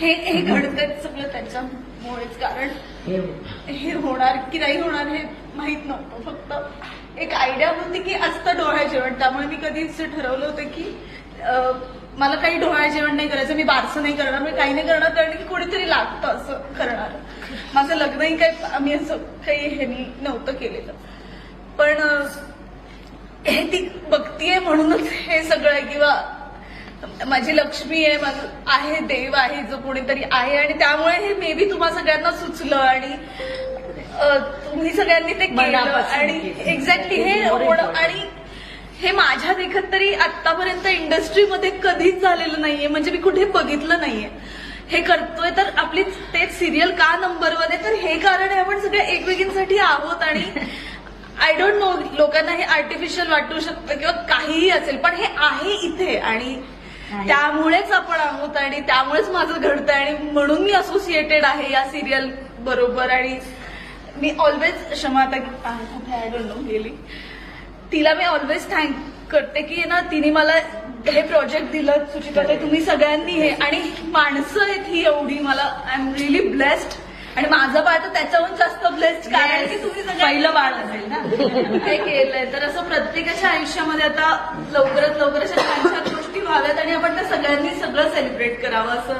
हे हे घडतंय सगळं त्याच्यामुळेच कारण हे होणार की नाही होणार हे माहीत नव्हतं. फक्त एक आयडिया होती की असतं डोळ्या जेवण. त्यामुळे मी कधीच ठरवलं होतं की मला काही डोळ्या जेवण नाही करायचं मी बारसं नाही करणार. मी काही नाही करणार कारण की कोणीतरी लागतं असं करणार. माझं लग्नही काही आम्ही असं काही हे नव्हतं केलेलं. पण हे ती बघतीये म्हणूनच हे सगळं आहे. किंवा माझी लक्ष्मी आहे माझं आहे देव आहे जो कोणीतरी आहे आणि त्यामुळे हे मे बी तुम्हा सगळ्यांना सुचलं आणि तुम्ही सगळ्यांनी ते केलं आणि. एक्झॅक्टली हे. आणि हे माझ्या देखत तरी आतापर्यंत इंडस्ट्रीमध्ये कधीच झालेलं नाहीये म्हणजे मी कुठे बघितलं नाहीये हे करतोय तर आपली तेच सिरियल का नंबरवर आहे तर हे कारण आहे आपण सगळ्या एकमेकींसाठी आहोत आणि आय डोंट नो लोकांना हे आर्टिफिशियल वाटू शकतं किंवा काहीही असेल पण हे आहे इथे आणि. त्यामुळेच आपण आहोत आणि त्यामुळेच माझं घडतंय आणि म्हणून मी असोसिएटेड आहे या सिरियल बरोबर. आणि मी ऑलवेज क्षमा आता कुठे नो गेली. तिला मी ऑलवेज थँक करते की ना तिने मला हे प्रोजेक्ट दिलं सुचिता तुम्ही सगळ्यांनी हे आणि माणसं आहेत ही एवढी मला आय एम रिअली ब्लेस्ड आणि माझं बाळ तर त्याच्याहून जास्त ब्लेस्ड कारण की तुम्ही पहिलं बाळ असेल ना. हे केलंय. तर असं प्रत्येकाच्या आयुष्यामध्ये आता लवकरात लवकर अशा व्हाव्यात आणि आपण त्या सगळ्यांनी सगळं सेलिब्रेट करावं असं